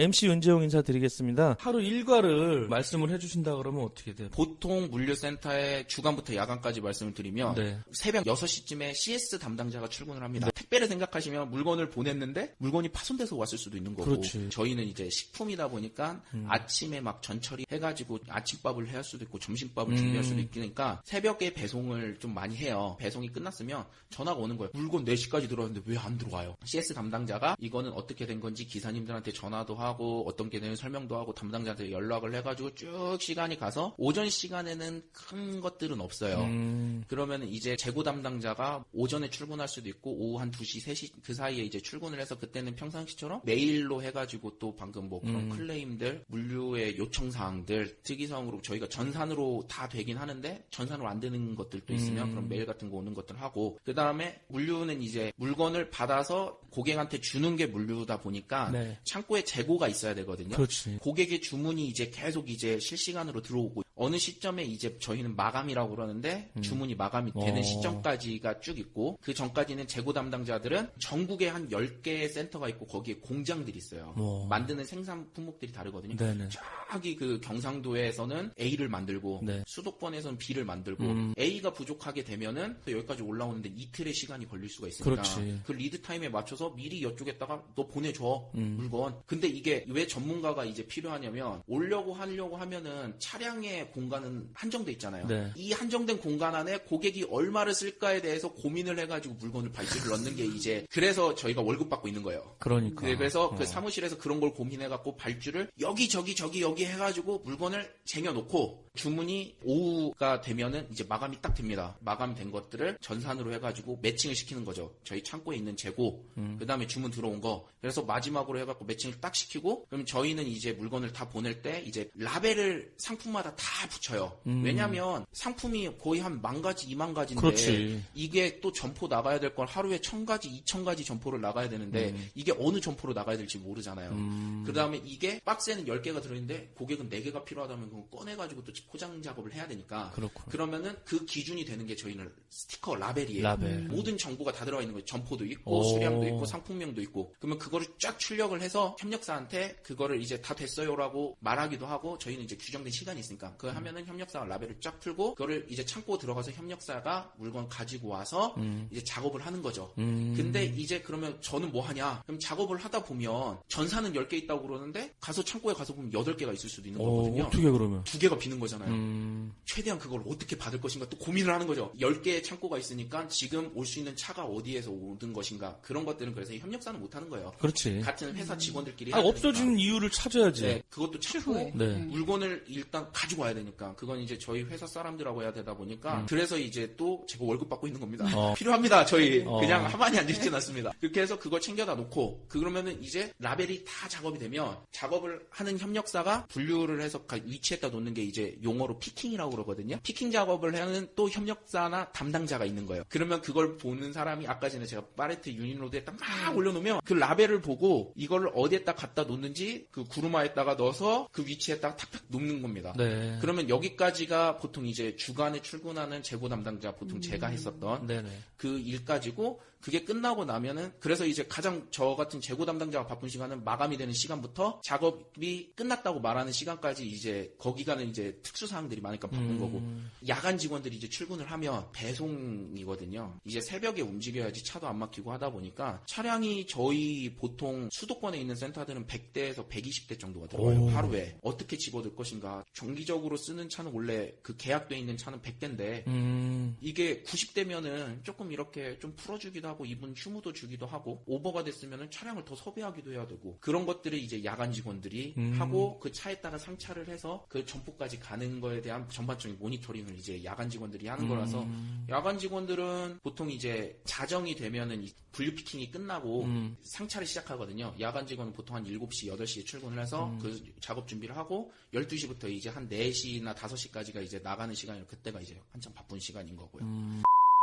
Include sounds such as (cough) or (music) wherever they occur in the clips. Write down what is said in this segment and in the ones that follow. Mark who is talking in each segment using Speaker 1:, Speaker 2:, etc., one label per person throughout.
Speaker 1: MC 윤재용 인사드리겠습니다. 하루 일과를 말씀을 해주신다 그러면 어떻게 돼요?
Speaker 2: 보통 물류센터에 주간부터 야간까지 말씀을 드리면
Speaker 1: 네.
Speaker 2: 새벽 6시쯤에 CS 담당자가 출근을 합니다. 택배를 생각하시면 물건을 보냈는데 물건이 파손돼서 왔을 수도 있는 거고
Speaker 1: 그렇지. 음.
Speaker 2: 저희는 이제 식품이다 보니까 아침에 막 전처리 해가지고 아침밥을 해야 할 수도 있고 점심밥을 준비할
Speaker 1: 음.
Speaker 2: 수도 있으니까 새벽에 배송을 좀 많이 해요. 배송이 끝났으면 전화가 오는 거예요. 물건 4시까지 들어왔는데 왜 안 들어와요? CS 담당자가 이거는 어떻게 된 건지 기사님들한테 전화도 하고 어떤 게 되는 설명도 하고 담당자한테 연락을 해가지고 쭉 시간이 가서 오전 시간에는 큰 것들은 없어요.
Speaker 1: 음,
Speaker 2: 그러면 이제 재고 담당자가 오전에 출근할 수도 있고 오후 한 2시, 3시 그 사이에 이제 출근을 해서 그때는 평상시처럼 메일로 해가지고 또 방금 뭐 그런 클레임들, 물류의 요청 사항들, 특이사항으로 저희가 전산으로 다 되긴 하는데 전산으로 안 되는 것들도 있으면 그런 메일 같은 거 오는 것들 하고 그 다음에 물류는 이제 물건을 받아서 고객한테 주는 게 물류다 보니까
Speaker 1: 네.
Speaker 2: 창고에 재고 가 있어야 되거든요.
Speaker 1: 그렇지.
Speaker 2: 고객의 주문이 이제 계속 이제 실시간으로 들어오고 어느 시점에 이제 저희는 마감이라고 그러는데 주문이 마감이 되는
Speaker 1: 어.
Speaker 2: 시점까지가 쭉 있고 그 전까지는 재고 담당자들은 전국에 한 10개의 센터가 있고 거기에 공장들이 있어요.
Speaker 1: 어.
Speaker 2: 만드는 생산 품목들이 다르거든요.
Speaker 1: 네네.
Speaker 2: 저기 그 경상도에서는 A를 만들고
Speaker 1: 네.
Speaker 2: 수도권에서는 B를 만들고
Speaker 1: 음.
Speaker 2: A가 부족하게 되면은 또 여기까지 올라오는데 이틀의 시간이 걸릴 수가 있으니까
Speaker 1: 그렇지.
Speaker 2: 그 리드 타임에 맞춰서 미리 이쪽에다가 너 보내줘
Speaker 1: 음.
Speaker 2: 물건. 근데 이게 왜 전문가가 이제 필요하냐면 오려고 하려고 하면은 차량의 공간은 한정돼 있잖아요.
Speaker 1: 네.
Speaker 2: 이 한정된 공간 안에 고객이 얼마를 쓸까에 대해서 고민을 해가지고 물건을 발주를 넣는 게 이제 그래서 저희가 월급 받고 있는 거예요.
Speaker 1: 그러니까.
Speaker 2: 네, 그래서
Speaker 1: 어.
Speaker 2: 그 사무실에서 그런 걸 고민해갖고 발주를 여기 저기 저기 여기 해가지고 물건을 쟁여놓고 주문이 오후가 되면은 이제 마감이 딱 됩니다. 마감이 된 것들을 전산으로 해가지고 매칭을 시키는 거죠. 저희 창고에 있는 재고,
Speaker 1: 음.
Speaker 2: 그 다음에 주문 들어온 거. 그래서 마지막으로 해갖고 매칭을 딱 시키고, 그럼 저희는 이제 물건을 다 보낼 때 이제 라벨을 상품마다 다 붙여요.
Speaker 1: 음.
Speaker 2: 왜냐면 상품이 거의 한 만 가지, 이만 가지인데
Speaker 1: 그렇지.
Speaker 2: 이게 또 점포 나가야 될건 하루에 천 가지, 이천 가지 점포를 나가야 되는데 이게 어느 점포로 나가야 될지 모르잖아요.
Speaker 1: 음.
Speaker 2: 그 다음에 이게 박스에는 10개가 들어있는데 고객은 4개가 필요하다면 그거 꺼내가지고 또 포장 작업을 해야 되니까
Speaker 1: 그렇군.
Speaker 2: 그러면은 그 기준이 되는 게 저희는 스티커 라벨이에요.
Speaker 1: 라벨.
Speaker 2: 모든 정보가 다 들어가 있는 거예요. 점포도 있고
Speaker 1: 오.
Speaker 2: 수량도 있고 상품명도 있고 그러면 그거를 쫙 출력을 해서 협력사한테 그거를 이제 다 됐어요라고 말하기도 하고 저희는 이제 규정된 시간이 있으니까 그거 하면은 협력사가 라벨을 쫙 풀고 그거를 이제 창고 들어가서 협력사가 물건 가지고 와서 이제 작업을 하는 거죠.
Speaker 1: 음.
Speaker 2: 근데 이제 그러면 저는 뭐 하냐? 그럼 작업을 하다 보면 전사는 10개 있다고 그러는데 가서 창고에 가서 보면 8개가 있을 수도 있는
Speaker 1: 어,
Speaker 2: 거거든요.
Speaker 1: 어떻게 그러면?
Speaker 2: 두 개가 비는 거 잖아요.
Speaker 1: 음,
Speaker 2: 최대한 그걸 어떻게 받을 것인가 또 고민을 하는 거죠. 10개의 창고가 있으니까 지금 올 수 있는 차가 어디에서 오는 것인가 그런 것들은 그래서 협력사는 못 하는 거예요.
Speaker 1: 그렇지.
Speaker 2: 같은 회사 직원들끼리
Speaker 1: 아, 없어지는 이유를 찾아야지.
Speaker 2: 네, 그것도 찾고
Speaker 3: 추후에.
Speaker 1: 네.
Speaker 2: 물건을 일단 가지고 와야 되니까 그건 이제 저희 회사 사람들하고 해야 되다
Speaker 1: 음.
Speaker 2: 보니까 그래서 이제 또 제가 월급 받고 있는 겁니다.
Speaker 1: 어. (laughs)
Speaker 2: 필요합니다. 저희
Speaker 1: 어.
Speaker 2: 그냥 가만히 앉아있진 않습니다. 그렇게 해서 그걸 챙겨다 놓고 그러면은 이제 라벨이 다 작업이 되면 작업을 하는 협력사가 분류를 해서 가- 위치에다 놓는 게 이제 용어로 피킹이라고 그러거든요. 피킹 작업을 하는 또 협력사나 담당자가 있는 거예요. 그러면 그걸 보는 사람이 아까 전에 제가 파레트 유닛로드에 딱 막 올려놓으면 그 라벨을 보고 이거를 어디에다 갖다 놓는지 그 구루마에다가 넣어서 그 위치에다가 탁탁 놓는 겁니다.
Speaker 1: 네.
Speaker 2: 그러면 여기까지가 보통 이제 주간에 출근하는 재고 담당자 보통 제가 했었던
Speaker 1: 네네.
Speaker 2: 그 일까지고 그게 끝나고 나면은 그래서 이제 가장 저 같은 재고 담당자가 바쁜 시간은 마감이 되는 시간부터 작업이 끝났다고 말하는 시간까지 이제 거기가는 이제 특수 사항들이 많으니까 바쁜 거고 야간 직원들이 이제 출근을 하면 배송이거든요. 이제 새벽에 움직여야지 차도 안 막히고 하다 보니까 차량이 저희 보통 수도권에 있는 센터들은 100대에서 120대 정도가 들어와요.
Speaker 1: 오.
Speaker 2: 하루에 어떻게 집어들 것인가. 정기적으로 쓰는 차는 원래 그 계약돼 있는 차는 100대인데
Speaker 1: 음,
Speaker 2: 이게 90대면은 조금 이렇게 좀 풀어주기도 하고 이분 휴무도 주기도 하고 오버가 됐으면은 차량을 더 섭외하기도 해야 되고 그런 것들을 이제 야간 직원들이
Speaker 1: 음.
Speaker 2: 하고 그 차에다가 상차를 해서 그 점포까지 가는 거에 대한 전반적인 모니터링을 이제 야간 직원들이 하는 거라서
Speaker 1: 음.
Speaker 2: 야간 직원들은 보통 이제 자정이 되면은 이 분류 피킹이 끝나고
Speaker 1: 음.
Speaker 2: 상차를 시작하거든요. 야간 직원은 보통 한 7시, 8시에 출근을 해서
Speaker 1: 음.
Speaker 2: 그 작업 준비를 하고 12시부터 이제 한 4시나 5시까지가 이제 나가는 시간이고 그때가 이제 한참 바쁜 시간인 거고요.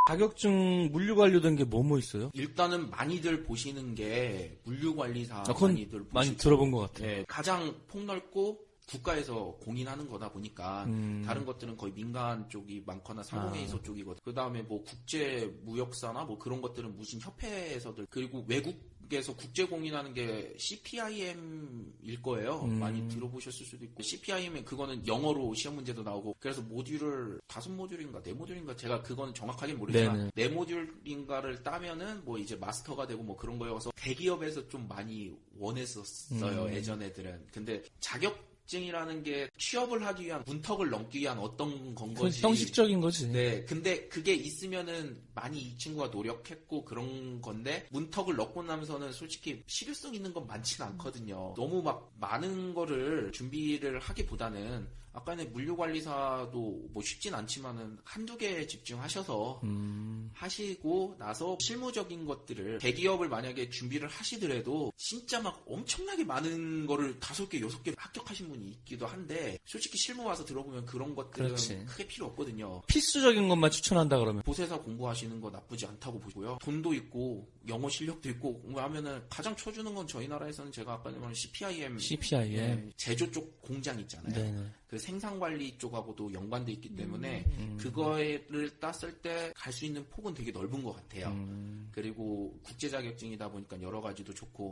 Speaker 1: 음. 자격증 물류 관련된 게 뭐 뭐 있어요?
Speaker 2: 일단은 많이들 보시는 게 물류 관리사
Speaker 1: 아, 그건
Speaker 2: 많이들
Speaker 1: 많이
Speaker 2: 보시죠.
Speaker 1: 들어본 것 같아요.
Speaker 2: 예, 가장 폭넓고 국가에서 공인하는 거다 보니까
Speaker 1: 음.
Speaker 2: 다른 것들은 거의 민간 쪽이 많거나
Speaker 1: 아.
Speaker 2: 상공회의소 쪽이거든. 그 다음에 뭐 국제 무역사나 뭐 그런 것들은 무슨 협회에서들 그리고 외국에서 국제 공인하는 게 CPIM일 거예요.
Speaker 1: 음.
Speaker 2: 많이 들어보셨을 수도 있고 CPIM은 그거는 영어로 시험 문제도 나오고 그래서 모듈을 다섯 모듈인가 네 모듈인가 제가 그거는 정확하게 모르지만
Speaker 1: 네네.
Speaker 2: 네 모듈인가를 따면은 뭐 이제 마스터가 되고 뭐 그런 거여서 대기업에서 좀 많이 원했었어요
Speaker 1: 음.
Speaker 2: 예전 애들은. 근데 자격 증이라는 게 취업을 하기 위한 문턱을 넘기 위한 어떤
Speaker 1: 건그
Speaker 2: 거지.
Speaker 1: 형식적인 거지.
Speaker 2: 네, 근데 그게 있으면은 많이 이 친구가 노력했고 그런 건데 문턱을 넘고 나면서는 솔직히 실효성 있는 건 많지는 않거든요. 너무 막 많은 거를 준비를 하기보다는 아까는 물류관리사도 뭐 쉽진 않지만은 한두 개에 집중하셔서
Speaker 1: 음.
Speaker 2: 하시고 나서 실무적인 것들을 대기업을 만약에 준비를 하시더라도 진짜 막 엄청나게 많은 거를 다섯 개 여섯 개 합격하신 분이 있기도 한데 솔직히 실무 와서 들어보면 그런 것들은
Speaker 1: 그렇지.
Speaker 2: 크게 필요 없거든요.
Speaker 1: 필수적인 것만 추천한다 그러면.
Speaker 2: 보세사 공부하시는 거 나쁘지 않다고 보고요. 돈도 있고 영어 실력도 있고 뭐 하면은 가장 쳐주는 건 저희 나라에서는 제가 아까 말한 CPIM
Speaker 1: CPIM.
Speaker 2: 예, 제조 쪽 공장 있잖아요.
Speaker 1: 네네.
Speaker 2: 그 생산 관리 쪽하고도 연관돼 있기 때문에
Speaker 1: 음.
Speaker 2: 그거를 땄을 때 갈 수 있는 폭은 되게 넓은 것 같아요.
Speaker 1: 음.
Speaker 2: 그리고 국제 자격증이다 보니까 여러 가지도 좋고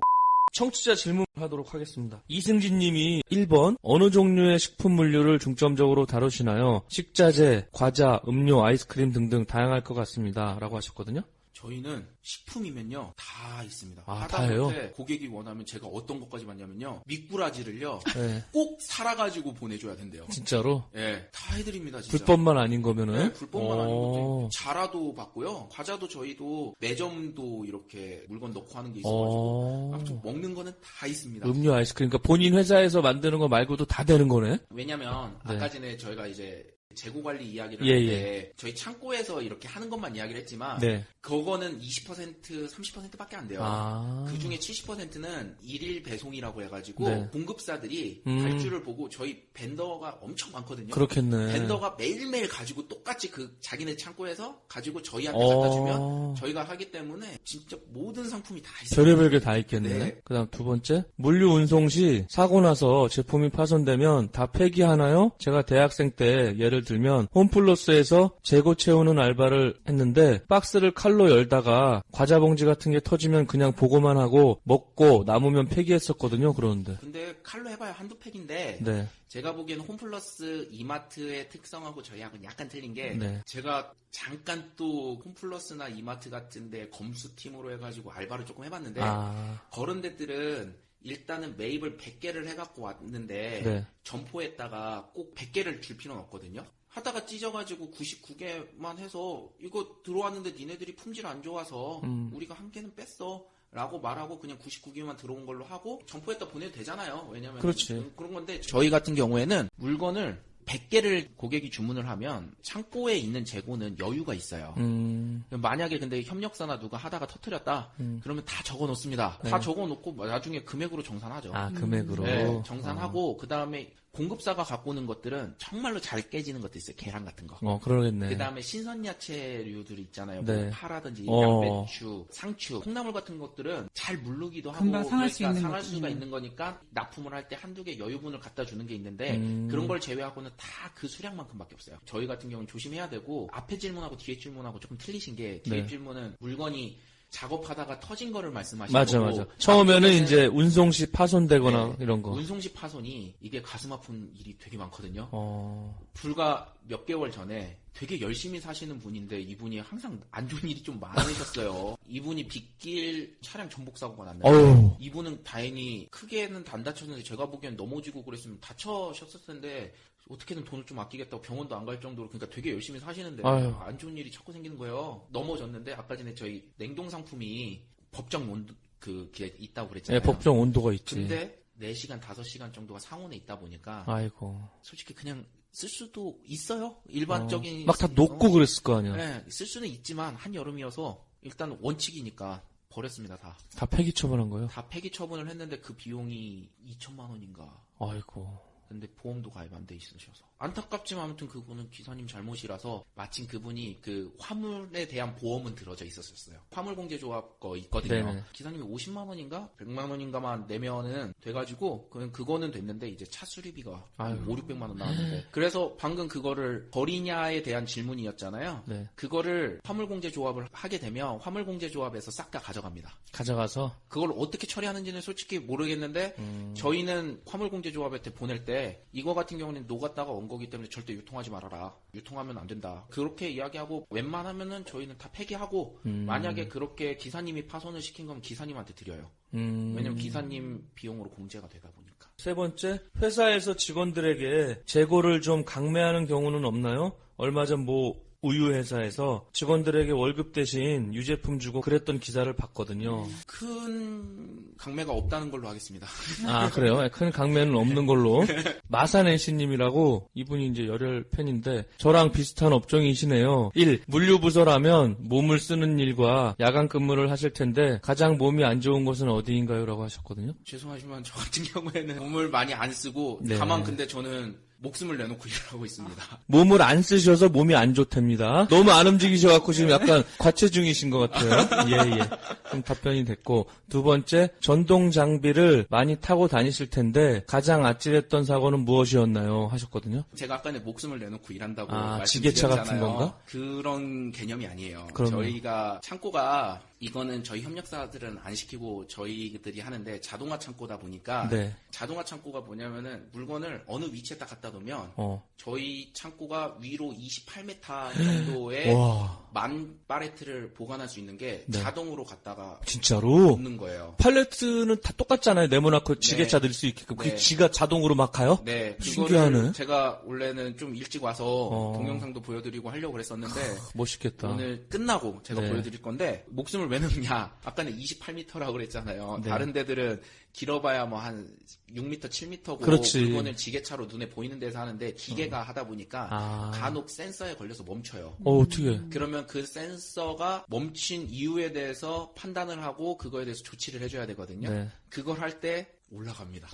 Speaker 1: 청취자 질문 하도록 하겠습니다. 이승진 님이 1번 어느 종류의 식품 물류를 중점적으로 다루시나요? 식자재, 과자, 음료, 아이스크림 등등 다양할 것 같습니다. 라고 하셨거든요.
Speaker 2: 저희는 식품이면요 다 있습니다.
Speaker 1: 아,
Speaker 2: 하다못해
Speaker 1: 다예요?
Speaker 2: 고객이 원하면 제가 어떤 것까지 맞냐면요 미꾸라지를요
Speaker 1: 네.
Speaker 2: 꼭 살아가지고 보내줘야 된대요.
Speaker 1: 진짜로?
Speaker 2: 예, 다 해드립니다 진짜.
Speaker 1: 불법만 아닌 거면은?
Speaker 2: 네, 불법만 아닌. 있고 자라도 받고요. 과자도 저희도 매점도 이렇게 물건 넣고 하는 게 있어가지고
Speaker 1: 어.
Speaker 2: 아무튼 먹는 거는 다 있습니다.
Speaker 1: 음료, 아이스크림. 그러니까 본인 회사에서 만드는 거 말고도 다 되는 거네?
Speaker 2: 왜냐면
Speaker 1: 네.
Speaker 2: 아까 전에 저희가 이제 재고 관리 이야기를
Speaker 1: 예,
Speaker 2: 할때 저희 창고에서 이렇게 하는 것만 이야기를 했지만
Speaker 1: 네.
Speaker 2: 그거는 20% 30%밖에 안 돼요.
Speaker 1: 아.
Speaker 2: 그 중에 70%는 일일 배송이라고 해가지고
Speaker 1: 네.
Speaker 2: 공급사들이
Speaker 1: 음.
Speaker 2: 발주를 보고 저희 벤더가 엄청 많거든요.
Speaker 1: 그렇겠네.
Speaker 2: 벤더가 매일매일 가지고 똑같이 그 자기네 창고에서 가지고 저희한테
Speaker 1: 어.
Speaker 2: 갖다 주면 저희가 하기 때문에 진짜 모든 상품이 다 있어요.
Speaker 1: 별의별 게 다 있겠네.
Speaker 2: 네.
Speaker 1: 그 다음 두 번째. 물류 운송 시 사고 나서 제품이 파손되면 다 폐기하나요? 제가 대학생 때 예를 들면 홈플러스에서 재고 채우는 알바를 했는데 박스를 칼로 열다가 과자 봉지 같은 게 터지면 그냥 보고만 하고 먹고 남으면 폐기했었거든요. 그러는데.
Speaker 2: 근데 칼로 해봐야 한두 팩인데
Speaker 1: 네.
Speaker 2: 제가 보기엔 홈플러스 이마트의 특성하고 저희하고는 약간 틀린 게
Speaker 1: 네.
Speaker 2: 제가 잠깐 또 홈플러스나 이마트 같은데 검수팀으로 해가지고 알바를 조금 해봤는데
Speaker 1: 아.
Speaker 2: 그런 데들은 일단은 매입을 100개를 해갖고 왔는데
Speaker 1: 네.
Speaker 2: 점포에다가 꼭 100개를 줄 필요는 없거든요. 하다가 찢어가지고 99개만 해서 이거 들어왔는데 니네들이 품질 안 좋아서
Speaker 1: 음.
Speaker 2: 우리가 한 개는 뺐어. 라고 말하고 그냥 99개만 들어온 걸로 하고 점포에다 보내도 되잖아요. 왜냐면
Speaker 1: 그렇지.
Speaker 2: 그런 건데 저희 같은 경우에는 물건을 100개를 고객이 주문을 하면 창고에 있는 재고는 여유가 있어요.
Speaker 1: 음.
Speaker 2: 만약에 근데 협력사나 누가 하다가 터트렸다
Speaker 1: 음.
Speaker 2: 그러면 다 적어 놓습니다.
Speaker 1: 네.
Speaker 2: 다 적어 놓고 나중에 금액으로 정산하죠.
Speaker 1: 아, 금액으로.
Speaker 2: 네, 정산하고 그다음에 공급사가 갖고 오는 것들은 정말로 잘 깨지는 것도 있어요. 계란 같은 거.
Speaker 1: 어, 그러겠네.
Speaker 2: 그 다음에 신선 야채류들 있잖아요.
Speaker 1: 네.
Speaker 2: 뭐 파라든지
Speaker 1: 어.
Speaker 2: 양배추, 상추, 콩나물 같은 것들은 잘 물르기도 하고
Speaker 3: 금방 상할 수
Speaker 2: 그러니까
Speaker 3: 있는
Speaker 2: 상할
Speaker 3: 것-
Speaker 2: 수가
Speaker 3: 음.
Speaker 2: 있는 거니까 납품을 할 때 한두 개 여유분을 갖다 주는 게 있는데
Speaker 1: 음.
Speaker 2: 그런 걸 제외하고는 다 그 수량만큼밖에 없어요. 저희 같은 경우는 조심해야 되고 앞에 질문하고 뒤에 질문하고 조금 틀리신 게 뒤에
Speaker 1: 네.
Speaker 2: 질문은 물건이 작업하다가 터진 거를 말씀하시는
Speaker 1: 맞아,
Speaker 2: 거고
Speaker 1: 맞아. 처음에는 이제 운송 시 파손되거나
Speaker 2: 네,
Speaker 1: 이런 거.
Speaker 2: 운송시 파손이 이게 가슴 아픈 일이 되게 많거든요.
Speaker 1: 어.
Speaker 2: 불과 몇 개월 전에 되게 열심히 사시는 분인데 이분이 항상 안 좋은 일이 좀 많으셨어요. (laughs) 이분이 빗길 차량 전복 사고가 났는데
Speaker 1: 어휴.
Speaker 2: 이분은 다행히 크게는 안 다쳤는데 제가 보기엔 넘어지고 그랬으면 다쳐셨을 텐데 어떻게든 돈을 좀 아끼겠다고 병원도 안 갈 정도로 그러니까 되게 열심히 사시는데
Speaker 1: 아유.
Speaker 2: 안 좋은 일이 자꾸 생기는 거예요. 넘어졌는데 아까 전에 저희 냉동 상품이 법정 온도 그게 있다고
Speaker 1: 예,
Speaker 2: 그랬잖아요.
Speaker 1: 법정 온도가 있지.
Speaker 2: 근데 4시간, 5시간 정도가 상온에 있다 보니까
Speaker 1: 아이고.
Speaker 2: 솔직히 그냥 쓸 수도 있어요. 일반적인
Speaker 1: 막다 녹고
Speaker 2: 어,
Speaker 1: 그랬을 거 아니야.
Speaker 2: 네, 쓸 수는 있지만 한 여름이어서 일단 원칙이니까 버렸습니다. 다.
Speaker 1: 다 폐기 처분한 거예요?
Speaker 2: 다 폐기 처분을 했는데 그 비용이 2천만 원인가.
Speaker 1: 아이고.
Speaker 2: 근데 보험도 가입 안 돼 있으셔서 안타깝지만 아무튼 그거는 기사님 잘못이라서 마침 그분이 그 화물에 대한 보험은 들어져 있었어요. 화물 공제 조합 거 있거든요.
Speaker 1: 네네.
Speaker 2: 기사님이 50만 원인가 100만 원인가만 내면은 돼가지고 그냥 그거는 됐는데 이제 차 수리비가
Speaker 1: 아유.
Speaker 2: 5, 600만 원 나왔는데 그래서 방금 그거를 버리냐에 대한 질문이었잖아요.
Speaker 1: 네.
Speaker 2: 그거를 화물 공제 조합을 하게 되면 화물 공제 조합에서 싹 다 가져갑니다.
Speaker 1: 가져가서
Speaker 2: 그걸 어떻게 처리하는지는 솔직히 모르겠는데
Speaker 1: 음.
Speaker 2: 저희는 화물 공제 조합한테 보낼 때 이거 같은 경우는 녹았다가 온 거기 때문에 절대 유통하지 말아라. 유통하면 안 된다. 그렇게 이야기하고 웬만하면은 저희는 다 폐기하고
Speaker 1: 음.
Speaker 2: 만약에 그렇게 기사님이 파손을 시킨 거면 기사님한테 드려요.
Speaker 1: 음.
Speaker 2: 왜냐면 기사님 비용으로 공제가 되다 보니까.
Speaker 1: 세 번째, 회사에서 직원들에게 재고를 좀 강매하는 경우는 없나요? 얼마 전 뭐 우유 회사에서 직원들에게 월급 대신 유제품 주고 그랬던 기사를 봤거든요.
Speaker 2: 큰 강매가 없다는 걸로 하겠습니다. (laughs)
Speaker 1: 아 그래요? 큰 강매는 없는 걸로. (laughs) 마산 NC님이라고 이분이 이제 열혈 팬인데 저랑 비슷한 업종이시네요. 1. 물류부서라면 몸을 쓰는 일과 야간 근무를 하실 텐데 가장 몸이 안 좋은 곳은 어디인가요? 라고 하셨거든요.
Speaker 2: 죄송하지만 저 같은 경우에는 몸을 많이 안 쓰고
Speaker 1: 네.
Speaker 2: 다만 근데 저는 목숨을 내놓고 (laughs) 일을 하고 있습니다.
Speaker 1: 몸을 안 쓰셔서 몸이 안 좋답니다. 너무 안 움직이셔갖고 지금 약간 과체중이신 것 같아요. (laughs) 예, 예. 좀 답변이 됐고. 두 번째, 전동 장비를 많이 타고 다니실 텐데 가장 아찔했던 사고는 무엇이었나요? 하셨거든요.
Speaker 2: 제가 아까는 목숨을 내놓고 일한다고
Speaker 1: 아,
Speaker 2: 말씀드렸잖아요.
Speaker 1: 지게차 같은 건가?
Speaker 2: 그런 개념이 아니에요.
Speaker 1: 그럼요.
Speaker 2: 저희가 창고가 이거는 저희 협력사들은 안 시키고 저희들이 하는데 자동화 창고다 보니까
Speaker 1: 네.
Speaker 2: 자동화 창고가 뭐냐면은 물건을 어느 위치에 딱 갖다 놓으면
Speaker 1: 어.
Speaker 2: 저희 창고가 위로 28m 정도의
Speaker 1: 와,
Speaker 2: 만 파레트를 보관할 수 있는 게
Speaker 1: 네.
Speaker 2: 자동으로 갖다가
Speaker 1: 진짜로?
Speaker 2: 놓는 거예요.
Speaker 1: 팔레트는 다 똑같잖아요. 네모나고 지게차 들수 있게끔. 그게
Speaker 2: 네.
Speaker 1: 지가 자동으로 막 가요?
Speaker 2: 네,
Speaker 1: 신기하네.
Speaker 2: 제가 원래는 좀 일찍 와서
Speaker 1: 어.
Speaker 2: 동영상도 보여드리고 하려고 그랬었는데
Speaker 1: 멋있겠다.
Speaker 2: 오늘 끝나고 제가
Speaker 1: 네.
Speaker 2: 보여드릴 건데 목숨을 왜 넣냐? 아까는 28m라고 그랬잖아요.
Speaker 1: 네.
Speaker 2: 다른 데들은 길어봐야 뭐 한 6m, 7m고
Speaker 1: 그렇지.
Speaker 2: 물건을 지게차로 눈에 보이는 데서 하는데 기계가 하다 보니까
Speaker 1: 아.
Speaker 2: 간혹 센서에 걸려서 멈춰요.
Speaker 1: 어, 어떻게?
Speaker 2: 그러면 그 센서가 멈춘 이유에 대해서 판단을 하고 그거에 대해서 조치를 해줘야 되거든요.
Speaker 1: 네.
Speaker 2: 그걸 할 때 올라갑니다.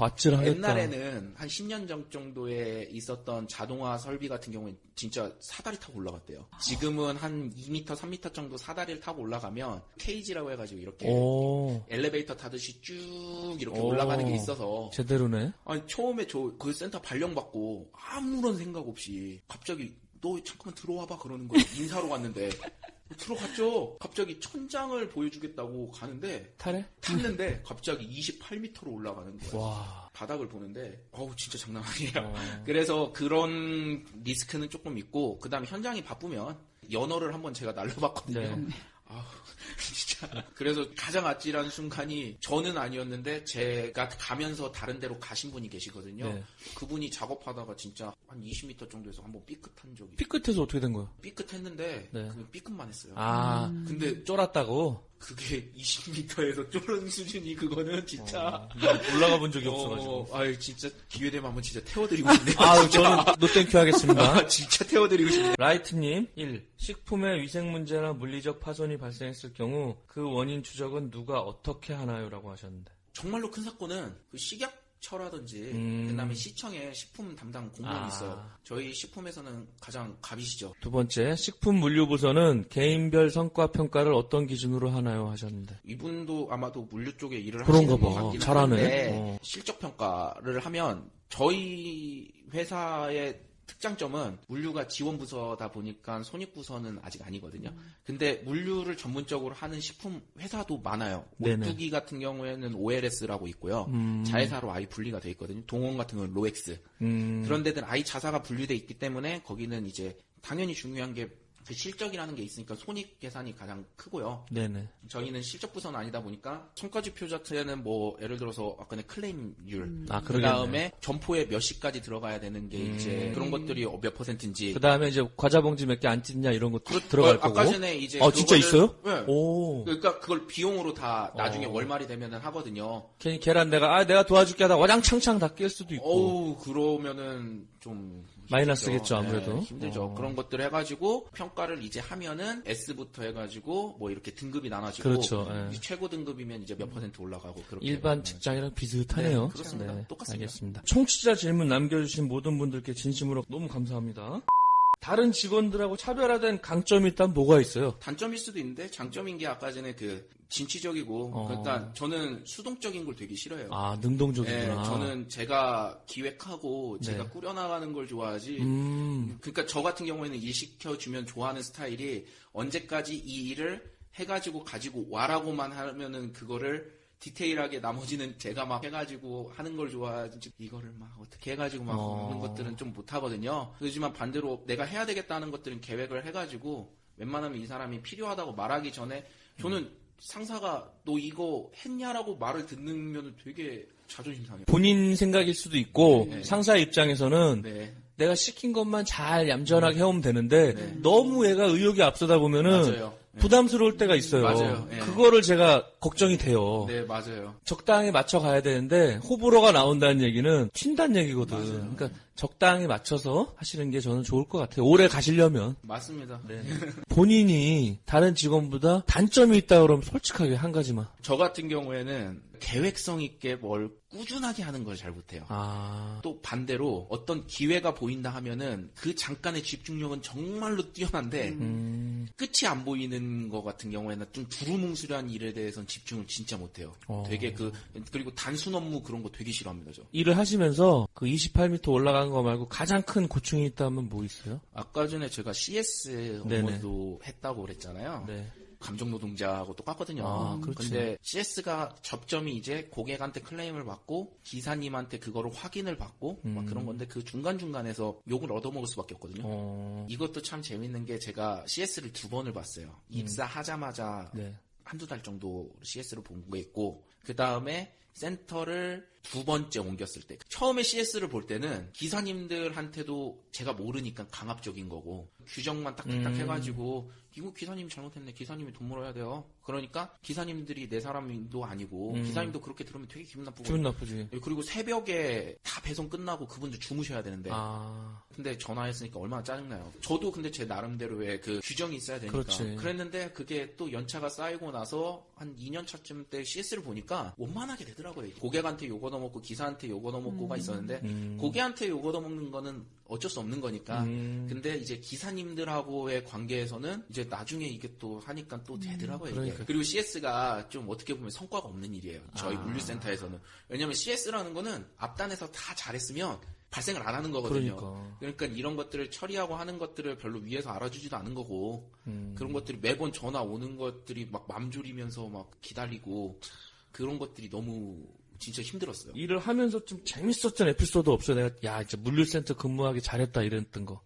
Speaker 2: 옛날에는 한 10년 전 정도에 있었던 자동화 설비 같은 경우는 진짜 사다리 타고 올라갔대요. 지금은 한 2m, 3m 정도 사다리를 타고 올라가면 케이지라고 해가지고 이렇게
Speaker 1: 오,
Speaker 2: 엘리베이터 타듯이 쭉 이렇게
Speaker 1: 오.
Speaker 2: 올라가는 게 있어서
Speaker 1: 제대로네.
Speaker 2: 아니 처음에 저 그 센터 발령 받고 아무런 생각 없이 갑자기 너 잠깐만 들어와봐 그러는 거예요. 인사로 갔는데 들어갔죠. 갑자기 천장을 보여주겠다고 가는데
Speaker 1: 타래?
Speaker 2: 탔는데 갑자기 28m로 올라가는 거예요.
Speaker 1: 와.
Speaker 2: 바닥을 보는데 어우 진짜 장난 아니에요.
Speaker 1: 어. (laughs)
Speaker 2: 그래서 그런 리스크는 조금 있고 그다음에 현장이 바쁘면 연어를 한번 제가 날려봤거든요.
Speaker 1: 네.
Speaker 2: 아우 (laughs) 진짜 그래서 가장 아찔한 순간이 저는 아니었는데 제가 가면서 다른 데로 가신 분이 계시거든요.
Speaker 1: 네.
Speaker 2: 그분이 작업하다가 진짜 한 20m 정도에서 한번 삐끗한 적이
Speaker 1: 삐끗해서 어떻게 된 거예요?
Speaker 2: 삐끗했는데
Speaker 1: 네.
Speaker 2: 그냥 삐끗만 했어요.
Speaker 1: 아,
Speaker 2: 근데
Speaker 1: 쫄았다고?
Speaker 2: 그게 20m에서 쫄은 수준이 그거는 진짜
Speaker 1: 올라가 본 적이 없어가지고.
Speaker 2: 어, 아유 진짜 기회 되면 한번 진짜 태워드리고 싶네요. 진짜.
Speaker 1: 저는 노땡큐 하겠습니다.
Speaker 2: 아, (laughs) 진짜 태워드리고 싶네요.
Speaker 1: 라이트님 1. 식품의 위생 문제나 물리적 파손이 발생했을 경우 그 원인 추적은 누가 어떻게 하나요? 라고 하셨는데.
Speaker 2: 정말로 큰 사건은 그 식약 처라든지
Speaker 1: 음.
Speaker 2: 그다음에 시청에 식품 담당 공무원이
Speaker 1: 아.
Speaker 2: 있어요. 저희 식품에서는 가장 갑이시죠.
Speaker 1: 두 번째, 식품 물류 부서는 개인별 성과 평가를 어떤 기준으로 하나요? 하셨는데.
Speaker 2: 이분도 아마도 물류 쪽에 일을
Speaker 1: 그런가
Speaker 2: 하시는 것
Speaker 1: 봐.
Speaker 2: 같긴
Speaker 1: 잘하네.
Speaker 2: 한데
Speaker 1: 어.
Speaker 2: 실적 평가를 하면 저희 회사의 특장점은 물류가 지원 부서다 보니까 손익 부서는 아직 아니거든요. 근데 물류를 전문적으로 하는 식품 회사도 많아요. 오뚜기 같은 경우에는 OLS라고 있고요.
Speaker 1: 음.
Speaker 2: 자회사로 아예 분리가 돼 있거든요. 동원 같은 경우는 로엑스.
Speaker 1: 음,
Speaker 2: 그런 데는 아예 자사가 분류돼 있기 때문에 거기는 이제 당연히 중요한 게 그 실적이라는 게 있으니까 손익 계산이 가장 크고요.
Speaker 1: 네네.
Speaker 2: 저희는 실적 부서는 아니다 보니까 성과지표 자체는 뭐 예를 들어서 아까는 클레임률
Speaker 1: 아,
Speaker 2: 그
Speaker 1: 그러겠네.
Speaker 2: 다음에 점포에 몇 시까지 들어가야 되는 게 이제 그런 것들이 몇 퍼센트인지
Speaker 1: 그 다음에 이제 과자 봉지 몇 개 안 찢냐 이런 것도 들어갈
Speaker 2: 어,
Speaker 1: 거고.
Speaker 2: 아까 전에 이제
Speaker 1: 어, 진짜 있어요?
Speaker 2: 네.
Speaker 1: 오.
Speaker 2: 그러니까 그걸 비용으로 다 나중에
Speaker 1: 어.
Speaker 2: 월말이 되면은 하거든요.
Speaker 1: 괜히 계란 내가, 아, 내가 도와줄게 하다가 와장창창 다낄 수도 있고.
Speaker 2: 어우 그러면은 좀 마이너스겠죠.
Speaker 1: 아무래도.
Speaker 2: 네, 힘들죠.
Speaker 1: 어.
Speaker 2: 그런 것들 해가지고 평가를 이제 하면은 S부터 해가지고 뭐 이렇게 등급이 나눠지고
Speaker 1: 그렇죠. 예.
Speaker 2: 최고 등급이면 이제 몇 퍼센트 올라가고 그렇게
Speaker 1: 일반 직장이랑 비슷하네요.
Speaker 2: 네, 그렇습니다. 똑같습니다.
Speaker 1: 알겠습니다. 청취자 질문 남겨주신 모든 분들께 진심으로 너무 감사합니다. 다른 직원들하고 차별화된 강점이 있다면 뭐가 있어요?
Speaker 2: 단점일 수도 있는데 장점인 게 아까 전에 그 진취적이고
Speaker 1: 어.
Speaker 2: 그러니까 저는 수동적인 걸 되게 싫어해요.
Speaker 1: 아,
Speaker 2: 예,
Speaker 1: 능동적이구나.
Speaker 2: 저는 제가 기획하고 제가
Speaker 1: 네.
Speaker 2: 꾸려나가는 걸 좋아하지.
Speaker 1: 음,
Speaker 2: 그러니까 저 같은 경우에는 일 시켜주면 좋아하는 스타일이 언제까지 이 일을 해가지고 가지고 와라고만 하면은 그거를 디테일하게 나머지는 제가 막 해가지고 하는 걸 좋아하지 이거를 막 어떻게 해가지고 막
Speaker 1: 어.
Speaker 2: 하는 것들은 좀 못하거든요. 그렇지만 반대로 내가 해야 되겠다는 것들은 계획을 해가지고 웬만하면 이 사람이 필요하다고 말하기 전에 저는 상사가 너 이거 했냐라고 말을 듣는 되게 자존심 상해요.
Speaker 1: 본인 생각일 수도 있고
Speaker 2: 네.
Speaker 1: 상사 입장에서는
Speaker 2: 네.
Speaker 1: 내가 시킨 것만 잘 얌전하게 해오면 되는데
Speaker 2: 네.
Speaker 1: 너무 얘가 의욕이 앞서다 보면은
Speaker 2: 맞아요. 네.
Speaker 1: 부담스러울 때가 있어요.
Speaker 2: 맞아요. 예.
Speaker 1: 그거를 제가 걱정이 돼요.
Speaker 2: 네, 맞아요.
Speaker 1: 적당히 맞춰 가야 되는데 호불호가 나온다는 얘기는 튄다는 얘기거든.
Speaker 2: 맞아요.
Speaker 1: 그러니까 적당히 맞춰서 하시는 게 저는 좋을 것 같아요. 오래 가시려면
Speaker 2: 맞습니다.
Speaker 1: 네. (laughs) 본인이 다른 직원보다 단점이 있다 그러면 솔직하게 한 가지만.
Speaker 2: 저 같은 경우에는 계획성 있게 뭘 꾸준하게 하는 걸 잘 못해요.
Speaker 1: 아,
Speaker 2: 또 반대로 어떤 기회가 보인다 하면은 그 잠깐의 집중력은 정말로 뛰어난데
Speaker 1: 음,
Speaker 2: 끝이 안 보이는 것 같은 경우에는 좀 두루뭉술한 일에 대해서는 집중을 진짜 못해요.
Speaker 1: 어.
Speaker 2: 되게 그 그리고 단순 업무 그런 거 되게 싫어합니다. 저.
Speaker 1: 일을 하시면서 그 28m 올라간 거 말고 가장 큰 고충이 있다면 뭐 있어요?
Speaker 2: 아까 전에 제가 CS
Speaker 1: 네네.
Speaker 2: 업무도 했다고 그랬잖아요.
Speaker 1: 네.
Speaker 2: 감정 노동자하고 똑같거든요.
Speaker 1: 아, 그렇지.
Speaker 2: 근데 CS가 접점이 이제 고객한테 클레임을 받고 기사님한테 그거를 확인을 받고 막
Speaker 1: 음.
Speaker 2: 그런 건데 그 중간 중간에서 욕을 얻어먹을 수밖에 없거든요.
Speaker 1: 어,
Speaker 2: 이것도 참 재밌는 게 제가 CS를 두 번을 봤어요. 입사하자마자
Speaker 1: 네.
Speaker 2: 한두 달 정도 CS를 본 게 있고 그 다음에 센터를 두 번째 옮겼을 때 처음에 CS를 볼 때는 기사님들한테도 제가 모르니까 강압적인 거고 규정만 딱딱딱
Speaker 1: 음.
Speaker 2: 해가지고 이거 기사님이 잘못했네 기사님이 돈 물어야 돼요 그러니까 기사님들이 내 사람도 아니고
Speaker 1: 음.
Speaker 2: 기사님도 그렇게 들으면 되게 기분 나쁘고
Speaker 1: 기분 나쁘지.
Speaker 2: 예, 그리고 새벽에 다 배송 끝나고 그분들 주무셔야 되는데
Speaker 1: 아,
Speaker 2: 근데 전화했으니까 얼마나 짜증나요. 저도 근데 제 나름대로의 그 규정이 있어야 되니까.
Speaker 1: 그렇지.
Speaker 2: 랬는데 그게 또 연차가 쌓이고 나서 한 2년 차쯤 때 CS를 보니까 원만하게 되더라고요. 고객한테 욕 얻어먹고 기사한테 욕 얻어먹고가 있었는데
Speaker 1: 음.
Speaker 2: 고객한테 욕 얻어먹는 거는 어쩔 수 없는 거니까.
Speaker 1: 음.
Speaker 2: 근데 이제 기사님들하고의 관계에서는 이제 나중에 이게 또 하니까 또 되더라고요. 이게.
Speaker 1: 그러니까.
Speaker 2: 그리고 CS가 좀 어떻게 보면 성과가 없는 일이에요. 저희
Speaker 1: 아.
Speaker 2: 물류센터에서는. 왜냐면 CS라는 거는 앞단에서 다 잘했으면 발생을 안 하는 거거든요.
Speaker 1: 그러니까.
Speaker 2: 그러니까 이런 것들을 처리하고 하는 것들을 별로 위에서 알아주지도 않은 거고
Speaker 1: 음.
Speaker 2: 그런 것들이 매번 전화 오는 것들이 막 맘졸이면서 막 기다리고 그런 것들이 너무 진짜 힘들었어요.
Speaker 1: 일을 하면서 좀 재밌었던 에피소드 없어요? 내가, 야, 진짜 물류센터 근무하기 잘했다 이랬던 거.